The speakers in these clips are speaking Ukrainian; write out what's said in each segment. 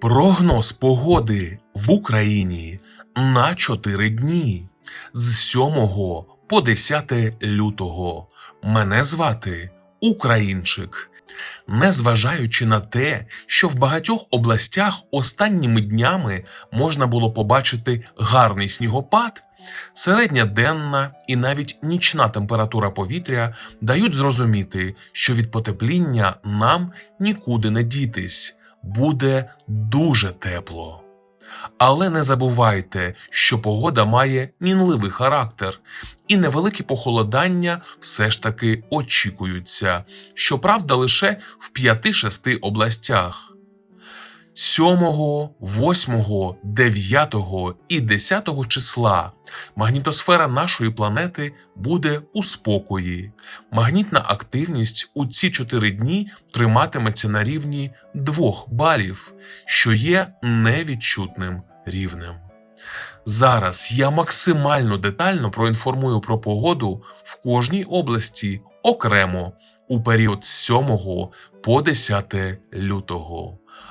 Прогноз погоди в Україні на 4 дні з 7 по 10 лютого. Мене звати Українчик. Незважаючи на те, що в багатьох областях останніми днями можна було побачити гарний снігопад, середня денна і навіть нічна температура повітря дають зрозуміти, що від потепління нам нікуди не дітись буде дуже тепло. Але не забувайте, що погода має мінливий характер, і невеликі похолодання все ж таки очікуються, щоправда, лише в 5-6 областях. 7, 8, 9 і 10 числа магнітосфера нашої планети буде у спокої. Магнітна активність у ці 4 дні триматиметься на рівні 2 балів, що є невідчутним рівнем. Зараз я максимально детально проінформую про погоду в кожній області окремо у період з 7 по 10 лютого.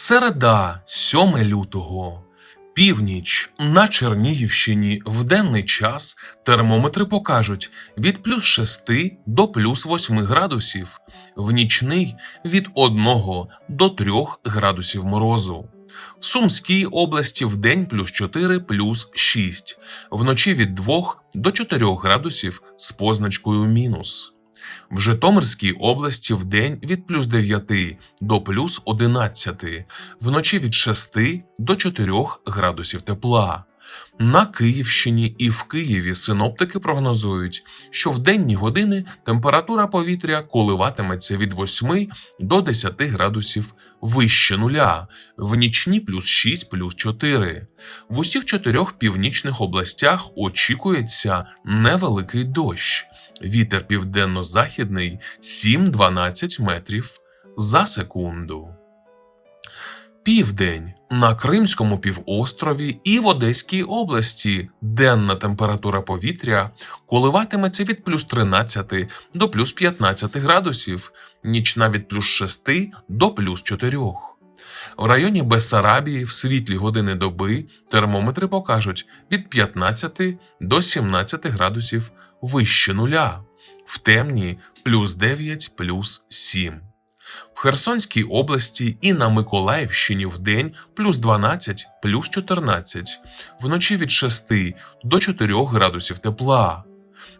Середа, 7 лютого. Північ на Чернігівщині в денний час термометри покажуть від плюс 6 до плюс 8 градусів, в нічний від 1 до 3 градусів морозу. В Сумській області в день плюс 4 плюс 6, вночі від 2 до 4 градусів з позначкою мінус. В Житомирській області в день від плюс 9 до плюс 11, вночі від 6 до 4 градусів тепла. На Київщині і в Києві синоптики прогнозують, що в денні години температура повітря коливатиметься від 8 до 10 градусів вище нуля, в нічні плюс 6 плюс 4. В усіх чотирьох північних областях очікується невеликий дощ. Вітер південно-західний 7-12 метрів за секунду. Південь на Кримському півострові і в Одеській області денна температура повітря коливатиметься від плюс 13 до плюс 15 градусів, нічна від плюс 6 до плюс 4. В районі Бессарабії в світлі години доби термометри покажуть від 15 до 17 градусів вище нуля, в темні плюс 9 плюс 7. В Херсонській області і на Миколаївщині в день плюс 12 плюс 14, вночі від 6 до 4 градусів тепла.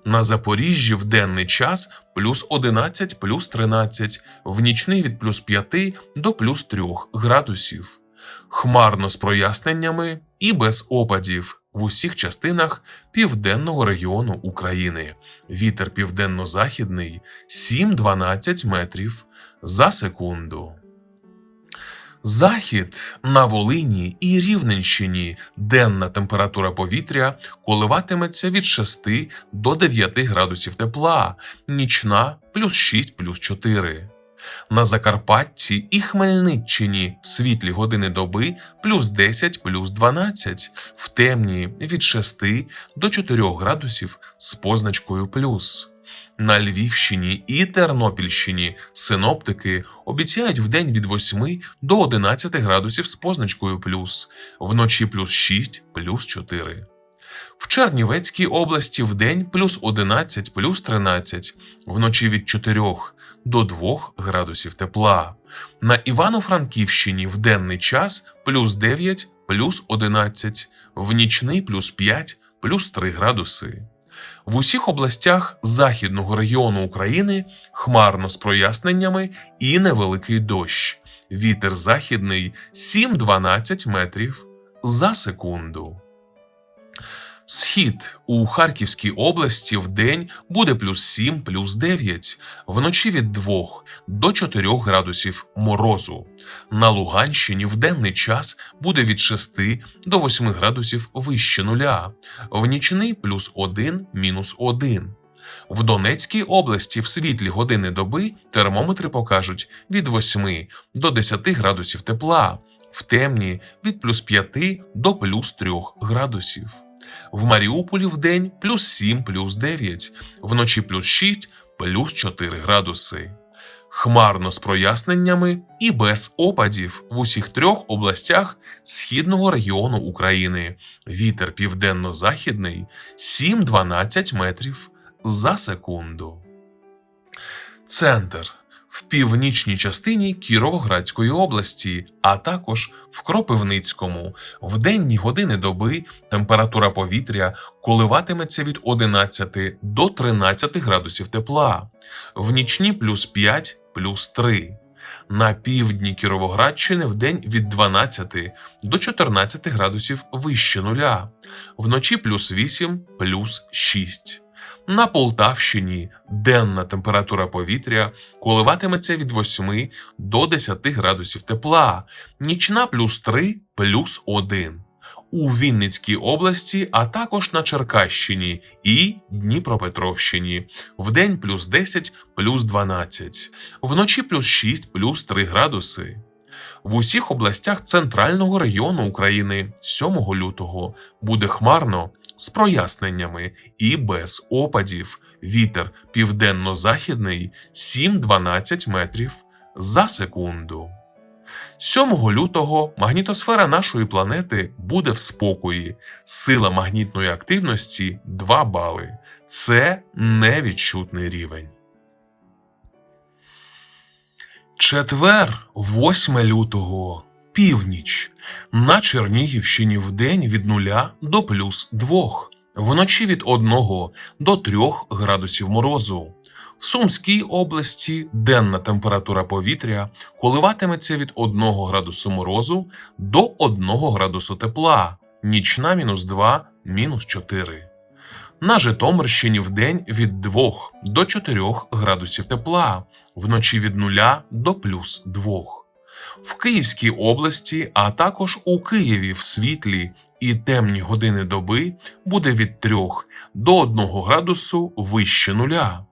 На Запоріжжі в денний час плюс 11 плюс 13, в нічний від плюс 5 до плюс 3 градусів. Хмарно з проясненнями і без опадів в усіх частинах південного регіону України. Вітер південно-західний 7-12 метрів за секунду. Захід на Волині і Рівненщині денна температура повітря коливатиметься від 6 до 9 градусів тепла, нічна плюс 6 плюс 4. На Закарпатті і Хмельниччині в світлі години доби плюс 10 плюс 12, в темні від 6 до 4 градусів з позначкою плюс. На Львівщині і Тернопільщині синоптики обіцяють вдень від 8 до 11 градусів з позначкою плюс, вночі плюс 6 плюс 4. В Чернівецькій області вдень плюс 11 плюс 13, вночі від 4 до 2 градусів тепла. На Івано-Франківщині в денний час плюс 9 плюс 11, в нічний плюс 5 плюс 3 градуси. В усіх областях західного регіону України хмарно з проясненнями і невеликий дощ. Вітер західний 7-12 метрів за секунду. Схід у Харківській області в день буде плюс 7, плюс 9, вночі від 2 до 4 градусів морозу. На Луганщині в денний час буде від 6 до 8 градусів вище нуля, в нічний плюс 1, мінус 1. В Донецькій області в світлі години доби термометри покажуть від 8 до 10 градусів тепла, в темні від плюс 5 до плюс 3 градусів. В Маріуполі в день плюс 7, плюс 9, вночі плюс 6, плюс 4 градуси. Хмарно з проясненнями і без опадів в усіх трьох областях східного регіону України. Вітер південно-західний 7-12 метрів за секунду. Центр в північній частині Кіровоградської області, а також в Кропивницькому. В денні години доби температура повітря коливатиметься від 11 до 13 градусів тепла, в нічні плюс 5, плюс 3. На півдні Кіровоградщини в день від 12 до 14 градусів вище нуля, вночі плюс 8, плюс 6. На Полтавщині денна температура повітря коливатиметься від 8 до 10 градусів тепла, нічна плюс 3, плюс 1. У Вінницькій області, а також на Черкащині і Дніпропетровщині. Вдень плюс 10, плюс 12, вночі плюс 6, плюс 3 градуси. В усіх областях центрального регіону України 7 лютого буде хмарно з проясненнями і без опадів. Вітер південно-західний 7-12 метрів за секунду. 7 лютого магнітосфера нашої планети буде в спокої. Сила магнітної активності 2 бали. Це невідчутний рівень. Четвер, 8 лютого, північ. На Чернігівщині в день від 0 до плюс 2, вночі від 1 до 3 градусів морозу. В Сумській області денна температура повітря коливатиметься від 1 градусу морозу до 1 градусу тепла, нічна мінус 2, мінус 4. На Житомирщині в день від 2 до 4 градусів тепла, вночі від 0 до плюс 2. В Київській області, а також у Києві в світлі і темні години доби буде від 3 до 1 градусу вище нуля.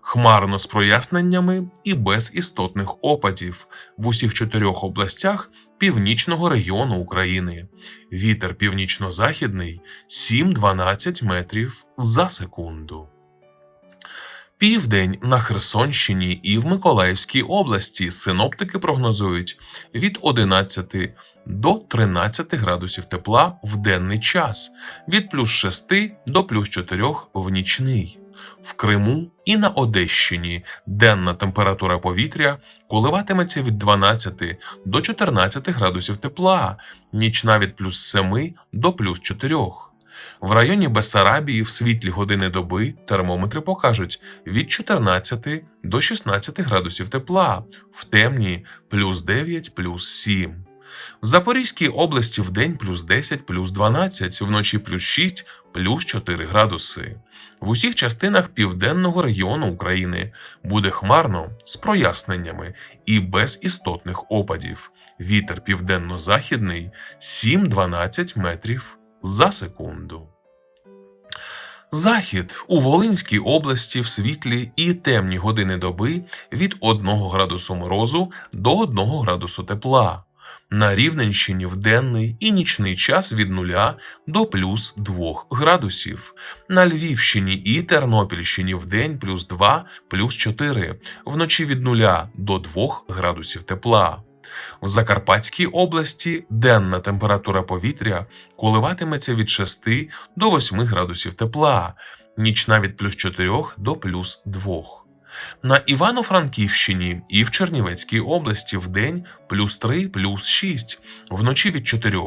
Хмарно з проясненнями і без істотних опадів в усіх чотирьох областях північного регіону України. Вітер північно-західний 7-12 метрів за секунду. Південь на Херсонщині і в Миколаївській області синоптики прогнозують від 11 до 13 градусів тепла в денний час, від плюс 6 до плюс 4 в нічний. В Криму і на Одещині денна температура повітря коливатиметься від 12 до 14 градусів тепла, нічна від плюс 7 до плюс 4. В районі Бессарабії в світлі години доби термометри покажуть від 14 до 16 градусів тепла, в темні плюс 9 плюс 7. В Запорізькій області в день плюс 10 плюс 12, вночі плюс 6 плюс 4 градуси. В усіх частинах південного регіону України буде хмарно з проясненнями і без істотних опадів. Вітер південно-західний 7-12 метрів за секунду. Захід у Волинській області в світлі і темні години доби від 1 градусу морозу до 1 градусу тепла. На Рівненщині в денний і нічний час від 0 до плюс 2 градусів. На Львівщині і Тернопільщині в день плюс 2, плюс 4, вночі від 0 до 2 градусів тепла. В Закарпатській області денна температура повітря коливатиметься від 6 до 8 градусів тепла, нічна від плюс 4 до плюс 2. На Івано-Франківщині і в Чернівецькій області вдень плюс 3 плюс 6, вночі від 4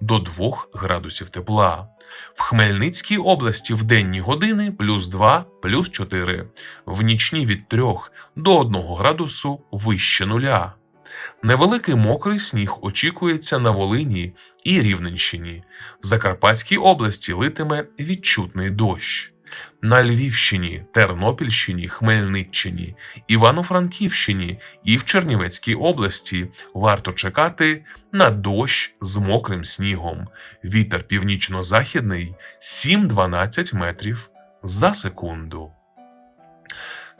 до 2 градусів тепла. В Хмельницькій області в денні години плюс 2 плюс 4, в нічні від 3 до 1 градусу вище нуля. Невеликий мокрий сніг очікується на Волині і Рівненщині. В Закарпатській області литиме відчутний дощ. На Львівщині, Тернопільщині, Хмельниччині, Івано-Франківщині і в Чернівецькій області варто чекати на дощ з мокрим снігом. Вітер північно-західний 7-12 метрів за секунду.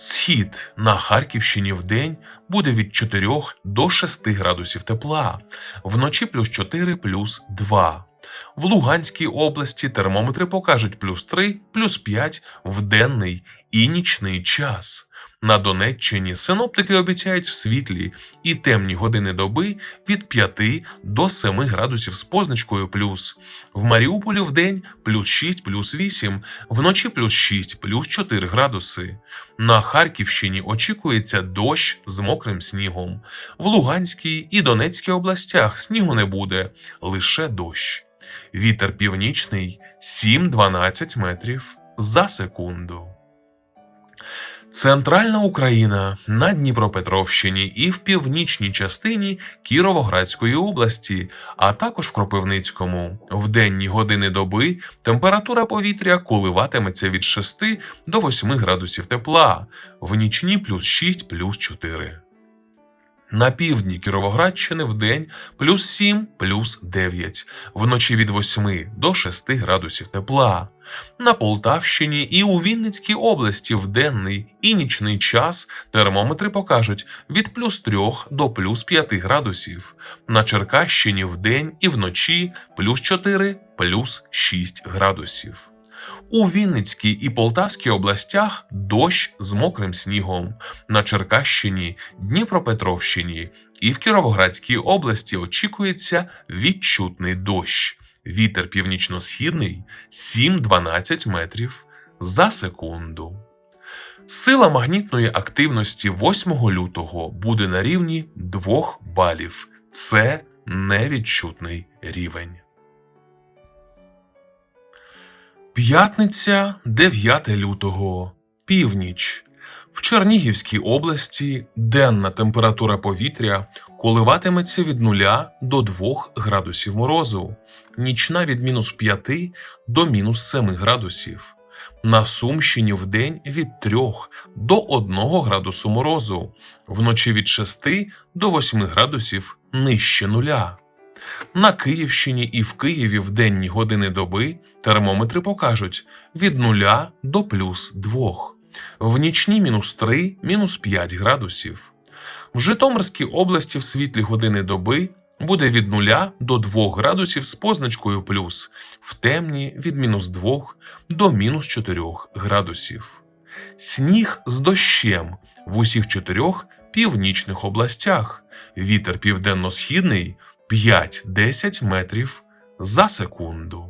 Схід на Харківщині в день буде від 4 до 6 градусів тепла, вночі плюс 4 плюс 2. В Луганській області термометри покажуть плюс 3 плюс 5 в денний і нічний час. На Донеччині синоптики обіцяють в світлі і темні години доби від 5 до 7 градусів з позначкою плюс. В Маріуполі в день плюс 6 плюс 8, вночі плюс 6 плюс 4 градуси. На Харківщині очікується дощ з мокрим снігом. В Луганській і Донецькій областях снігу не буде, лише дощ. Вітер північний 7-12 метрів за секунду. Центральна Україна на Дніпропетровщині і в північній частині Кіровоградської області, а також в Кропивницькому. В денні години доби температура повітря коливатиметься від 6 до 8 градусів тепла, в нічні плюс 6 плюс 4. На півдні Кіровоградщини в день плюс 7 плюс 9, вночі від 8 до 6 градусів тепла. На Полтавщині і у Вінницькій області в денний і нічний час термометри покажуть від плюс 3 до плюс 5 градусів. На Черкащині в день і вночі плюс 4 плюс 6 градусів. У Вінницькій і Полтавській областях дощ з мокрим снігом. На Черкащині, Дніпропетровщині і в Кіровоградській області очікується відчутний дощ. Вітер північно-східний 7-12 метрів за секунду. Сила магнітної активності 8 лютого буде на рівні 2 балів. Це невідчутний рівень. П'ятниця 9 лютого. Північ. В Чернігівській області денна температура повітря коливатиметься від 0 до 2 градусів морозу, нічна від мінус 5 до мінус 7 градусів. На Сумщині вдень від 3 до 1 градусу морозу, вночі від 6 до 8 градусів нижче нуля. На Київщині і в Києві в денні години доби термометри покажуть від 0 до плюс 2, в нічні мінус 3, мінус 5 градусів. В Житомирській області в світлі години доби буде від 0 до 2 градусів з позначкою плюс, в темні від мінус 2 до мінус 4 градусів. Сніг з дощем в усіх чотирьох північних областях. Вітер південно-східний 5-10 метрів за секунду.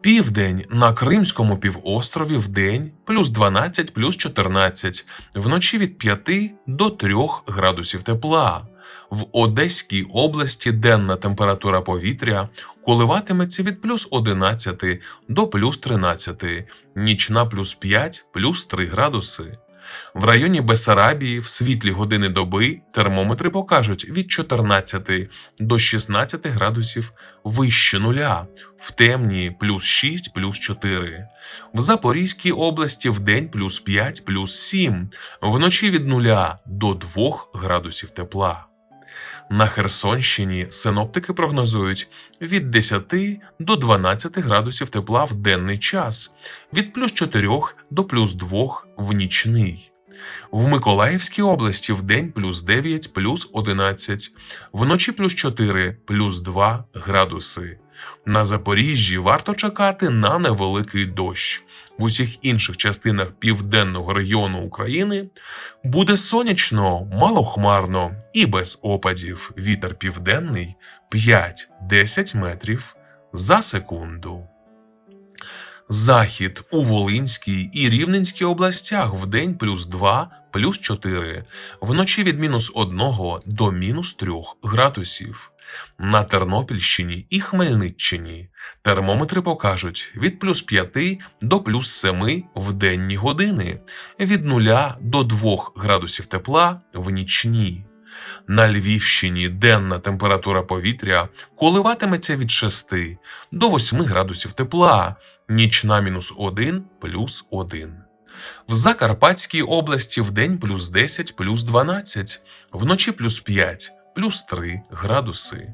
Південь на Кримському півострові в день плюс 12 плюс 14, вночі від 5 до 3 градусів тепла. В Одеській області денна температура повітря коливатиметься від плюс 11 до плюс 13, нічна плюс 5 плюс 3 градуси. В районі Бесарабії в світлі години доби термометри покажуть від 14 до 16 градусів вище нуля, в темні плюс 6 плюс 4. В Запорізькій області в день плюс 5 плюс 7, вночі від 0 до 2 градусів тепла. На Херсонщині синоптики прогнозують від 10 до 12 градусів тепла в денний час, від плюс 4 до плюс 2 в нічний. В Миколаївській області в день плюс 9 плюс 11, вночі плюс 4 плюс 2 градуси. На Запоріжжі варто чекати на невеликий дощ. В усіх інших частинах південного регіону України буде сонячно, малохмарно і без опадів. Вітер південний 5-10 метрів за секунду. Захід у Волинській і Рівненській областях вдень плюс 2, плюс 4, вночі від мінус 1 до мінус 3 градусів. На Тернопільщині і Хмельниччині термометри покажуть від плюс 5 до плюс 7 в денні години, від 0 до 2 градусів тепла в нічні. На Львівщині денна температура повітря коливатиметься від 6 до 8 градусів тепла, нічна мінус 1 плюс 1. В Закарпатській області вдень плюс 10 плюс 12, вночі плюс 5 плюс 3 градуси.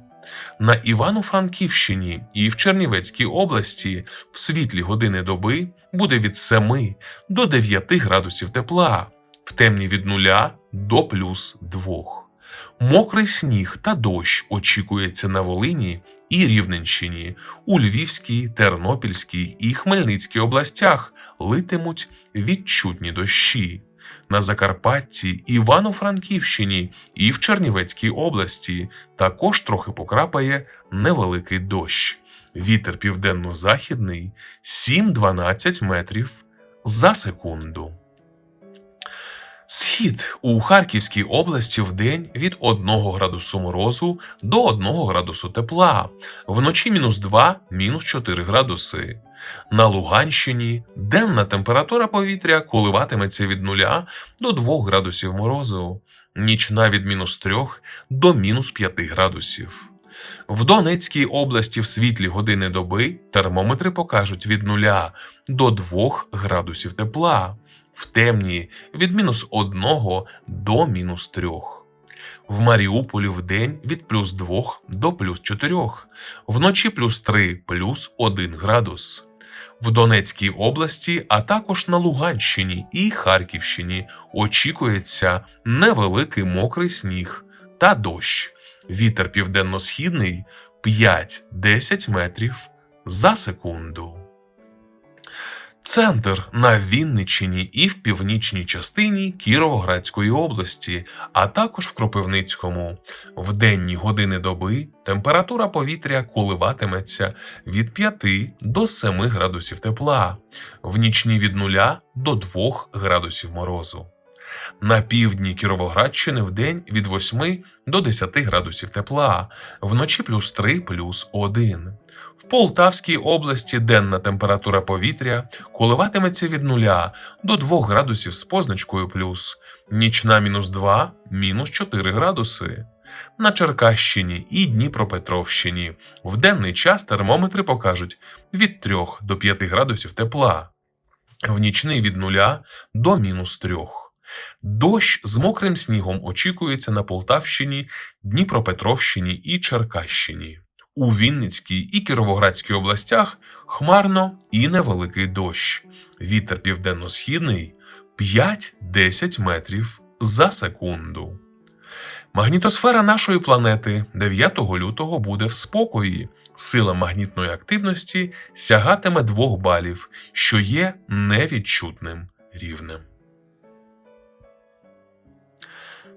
На Івано-Франківщині і в Чернівецькій області в світлі години доби буде від 7 до 9 градусів тепла, в темні від 0 до плюс 2. Мокрий сніг та дощ очікується на Волині і Рівненщині, у Львівській, Тернопільській і Хмельницькій областях литимуть відчутні дощі. На Закарпатті, Івано-Франківщині і в Чернівецькій області також трохи покрапає невеликий дощ. Вітер південно-західний 7-12 метрів за секунду. Схід у Харківській області вдень від 1 градусу морозу до 1 градусу тепла, вночі мінус 2, мінус 4 градуси. На Луганщині денна температура повітря коливатиметься від 0 до 2 градусів морозу, нічна від мінус 3 до мінус 5 градусів. В Донецькій області в світлі години доби термометри покажуть від 0 до 2 градусів тепла, в темні від мінус 1 до мінус 3. В Маріуполі вдень від плюс 2 до плюс 4, вночі плюс 3 плюс 1 градус. В Донецькій області, а також на Луганщині і Харківщині очікується невеликий мокрий сніг та дощ. Вітер південно-східний 5-10 метрів за секунду. Центр на Вінниччині і в північній частині Кіровоградської області, а також в Кропивницькому. В денні години доби температура повітря коливатиметься від 5 до 7 градусів тепла, в нічні від 0 до 2 градусів морозу. На півдні Кіровоградщини в день від 8 до 10 градусів тепла, вночі плюс 3 плюс 1. В Полтавській області денна температура повітря коливатиметься від 0 до 2 градусів з позначкою плюс, нічна мінус 2, мінус 4 градуси. На Черкащині і Дніпропетровщині в денний час термометри покажуть від 3 до 5 градусів тепла, в нічний від 0 до мінус 3. Дощ з мокрим снігом очікується на Полтавщині, Дніпропетровщині і Черкащині. У Вінницькій і Кіровоградській областях хмарно і невеликий дощ. Вітер південно-східний 5-10 метрів за секунду. Магнітосфера нашої планети 9 лютого буде в спокої. Сила магнітної активності сягатиме 2 балів, що є невідчутним рівнем.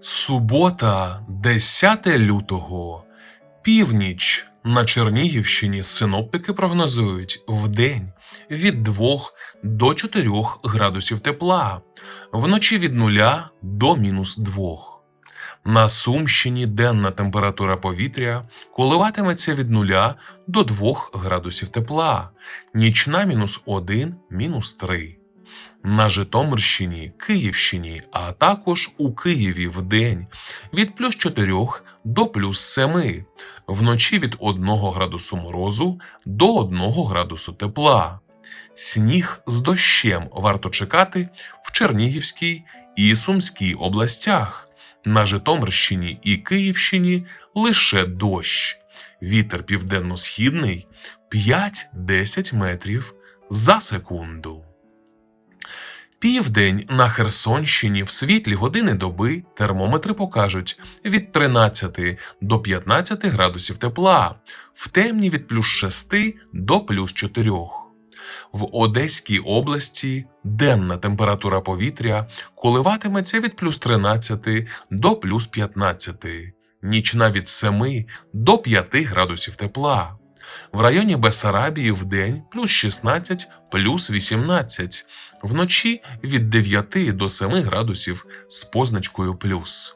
Субота, 10 лютого. Північ на Чернігівщині синоптики прогнозують вдень від 2 до 4 градусів тепла, вночі від 0 до мінус 2. На Сумщині денна температура повітря коливатиметься від 0 до 2 градусів тепла, нічна мінус 1, мінус 3. На Житомирщині, Київщині, а також у Києві вдень від плюс 4 до плюс 7, вночі від 1 градусу морозу до 1 градусу тепла. Сніг з дощем варто чекати в Чернігівській і Сумській областях. На Житомирщині і Київщині лише дощ. Вітер південно-східний 5-10 метрів за секунду. Південь на Херсонщині в світлі години доби термометри покажуть від 13 до 15 градусів тепла, в темні від плюс 6 до плюс 4. В Одеській області денна температура повітря коливатиметься від плюс 13 до плюс 15, нічна від 7 до 5 градусів тепла. В районі Бессарабії вдень плюс 16 плюс 18, вночі від 9 до 7 градусів з позначкою плюс.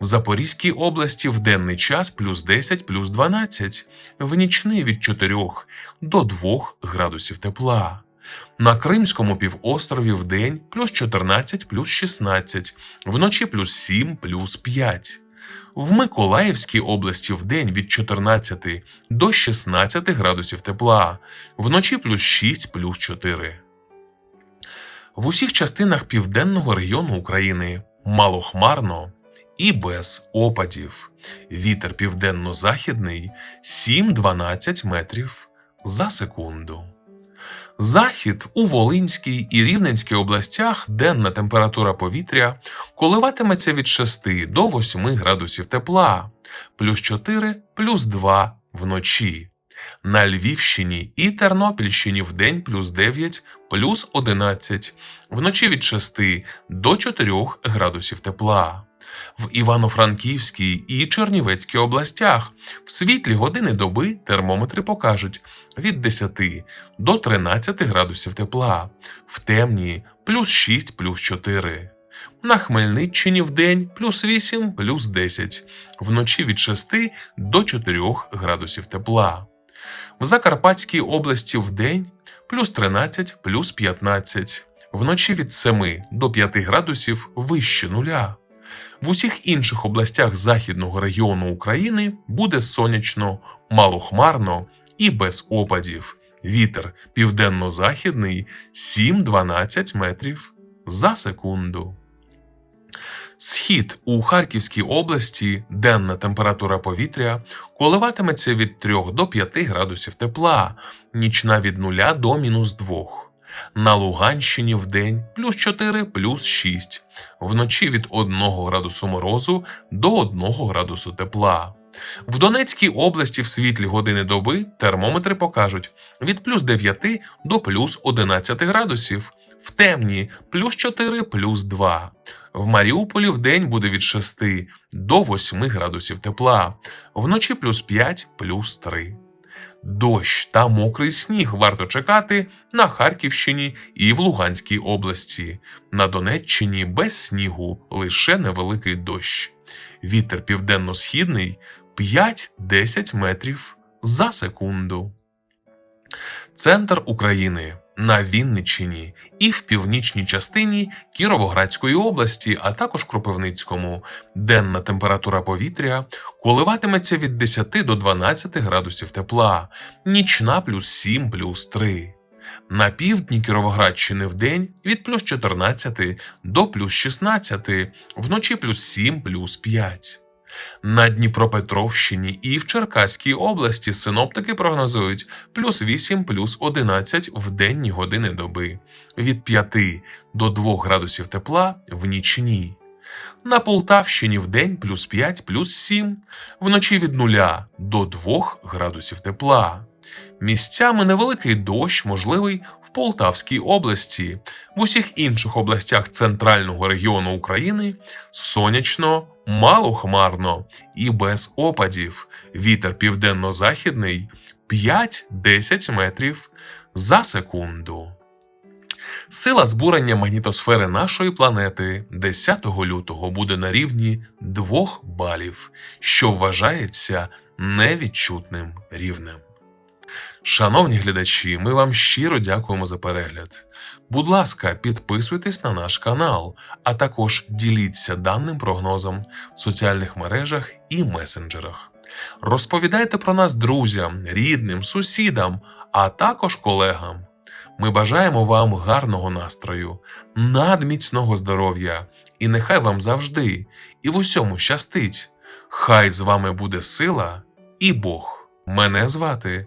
В Запорізькій області в денний час плюс 10 плюс 12, в нічний від 4 до 2 градусів тепла. На Кримському півострові в день плюс 14 плюс 16, вночі плюс 7 плюс 5. В Миколаївській області в день від 14 до 16 градусів тепла, вночі плюс 6 плюс 4. В усіх частинах південного регіону України малохмарно і без опадів. Вітер південно-західний 7-12 метрів за секунду. Захід у Волинській і Рівненській областях денна температура повітря коливатиметься від 6 до 8 градусів тепла, плюс 4, плюс 2 вночі. На Львівщині і Тернопільщині вдень плюс 9, плюс 11, вночі від 6 до 4 градусів тепла. В Івано-Франківській і Чернівецькій областях в світлі години доби термометри покажуть від 10 до 13 градусів тепла, в темні плюс 6 плюс 4. На Хмельниччині вдень плюс 8 плюс 10, вночі від 6 до 4 градусів тепла. В Закарпатській області вдень плюс 13 плюс 15, вночі від 7 до 5 градусів вище нуля. В усіх інших областях західного регіону України буде сонячно, малохмарно і без опадів. Вітер південно-західний 7-12 метрів за секунду. Схід у Харківській області денна температура повітря коливатиметься від 3 до 5 градусів тепла, нічна від 0 до мінус 2. На Луганщині вдень плюс 4 плюс 6, вночі від 1 градусу морозу до 1 градусу тепла. В Донецькій області в світлі години доби термометри покажуть від плюс 9 до плюс 11 градусів, в темні плюс 4 плюс 2. В Маріуполі вдень буде від 6 до 8 градусів тепла, вночі плюс 5 плюс 3. Дощ та мокрий сніг варто чекати на Харківщині і в Луганській області. На Донеччині без снігу лише невеликий дощ. Вітер південно-східний 5-10 метрів за секунду. Центр України на Вінниччині і в північній частині Кіровоградської області, а також Кропивницькому. Денна температура повітря коливатиметься від 10 до 12 градусів тепла, нічна плюс 7 плюс 3. На півдні Кіровоградщини вдень від плюс 14 до плюс 16, вночі плюс 7 плюс 5. На Дніпропетровщині і в Черкаській області синоптики прогнозують плюс 8 плюс 11 в денні години доби, від 5 до 2 градусів тепла в нічні. На Полтавщині в день плюс 5 плюс 7, вночі від 0 до 2 градусів тепла. Місцями невеликий дощ можливий в Полтавській області, в усіх інших областях центрального регіону України сонячно, малохмарно і без опадів. Вітер південно-західний 5-10 метрів за секунду. Сила збурення магнітосфери нашої планети 10 лютого буде на рівні 2 балів, що вважається невідчутним рівнем. Шановні глядачі, ми вам щиро дякуємо за перегляд. Будь ласка, підписуйтесь на наш канал, а також діліться даним прогнозом в соціальних мережах і месенджерах. Розповідайте про нас друзям, рідним, сусідам, а також колегам. Ми бажаємо вам гарного настрою, надміцного здоров'я, і нехай вам завжди і в усьому щастить. Хай з вами буде сила і Бог. Мене звати